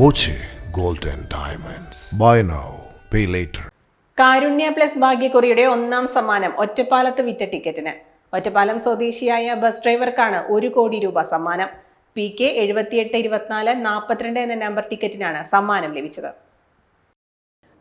Boche gold and diamonds. Buy now pay later. Karunya plus ഭാഗ്യക്കുറിയുടെ ഒന്നാം സമ്മാനം ഒറ്റപ്പാലത്ത് വിറ്റ ടിക്കറ്റിന്. ഒറ്റപ്പാലം സ്വദേശിയായ ബസ് ഡ്രൈവർക്കാണ് ഒരു കോടി രൂപ സമ്മാനം. പി കെ എഴുപത്തിയെട്ട് ഇരുപത്തിനാല് നാൽപ്പത്തിരണ്ട് എന്ന നമ്പർ ടിക്കറ്റിനാണ് സമ്മാനം ലഭിച്ചത്.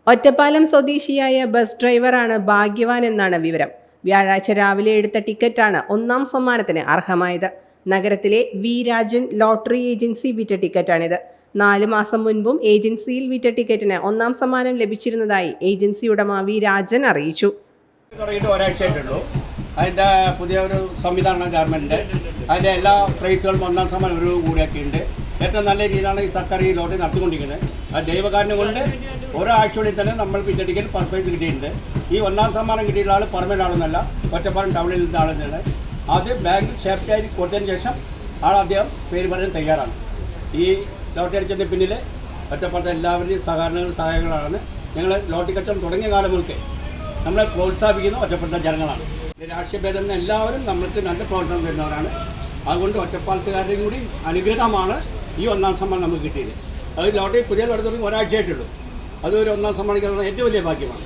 ഒറ്റപ്പാലം സ്വദേശിയായ ബസ് ഡ്രൈവറാണ് ഭാഗ്യവാൻ എന്നാണ് വിവരം. വ്യാഴാഴ്ച രാവിലെ എടുത്ത ടിക്കറ്റാണ് ഒന്നാം സമ്മാനത്തിന് അർഹമായത്. നഗരത്തിലെ വി രാജൻ ലോട്ടറി ഏജൻസി വിറ്റ ടിക്കറ്റാണിത്. നാല് മാസം മുൻപും ഏജൻസിയിൽ വിറ്റ ടിക്കറ്റിന് ഒന്നാം സമ്മാനം ലഭിച്ചിരുന്നതായി ഏജൻസി ഉടമ വി രാജൻ അറിയിച്ചു. അതിന്റെ പുതിയ ഒരു സംവിധാനം ഗവൺമെന്റിന്റെ അതിന്റെ എല്ലാ പ്രൈസുകളും ഒന്നാം സമ്മാനം ഒരു കൂടിയാക്കിയിട്ടുണ്ട് ഏറ്റവും നല്ല രീതിയിലാണ് ഈ സർക്കാർ ഈ ലോട്ടറി നടത്തിക്കൊണ്ടിരിക്കുന്നത്. ആ ദൈവകാരനെ കൊണ്ട് ഒരാഴ്ചയുള്ളിൽ തന്നെ നമ്മൾ പിന്നടിക്കൽ ഫസ്റ്റ് പ്രൈസ് കിട്ടിയിട്ടുണ്ട്. ഈ ഒന്നാം സമ്മാനം കിട്ടിയിട്ടുള്ള ആൾ പുറമേ ആളൊന്നല്ല ഒറ്റപ്പാലം ടൗണിൽ നിന്ന ആൾ തന്നെയാണ് അത് ബാങ്കിൽ സേഫ്റ്റി ആയി കൊടുത്തതിന് ശേഷം ആൾ അദ്ദേഹം പേര് പറയാൻ തയ്യാറാണ്. ഈ ലോട്ടറി അടിച്ചതിന്റെ പിന്നിൽ ഒറ്റപ്പെട്ട എല്ലാവരുടെയും സഹകരണങ്ങളും സഹായങ്ങളാണ്. ഞങ്ങൾ ലോട്ടറി കച്ചവടം തുടങ്ങിയ കാലം മുതൽ നമ്മളെ പ്രോത്സാഹിപ്പിക്കുന്ന ഒറ്റപ്പെട്ട ജനങ്ങളാണ്. ഇത് രാഷ്ട്രീയ ഭേദം എല്ലാവരും നമ്മൾക്ക് നല്ല പ്രവർത്തനം തരുന്നവരാണ്. അതുകൊണ്ട് ഒറ്റപ്പാലത്തുകാരുടെയും കൂടി അനുഗ്രഹമാണ് ഈ ഒന്നാം സമ്മാനം നമുക്ക് കിട്ടിയത്. അത് ലോട്ടറി പുതിയ ലോട്ടറി ഒരാഴ്ചയായിട്ടുള്ളൂ. അത് ഒരു ഒന്നാം സമ്മാനിക്കാനുള്ള ഏറ്റവും വലിയ ഭാഗ്യമാണ്.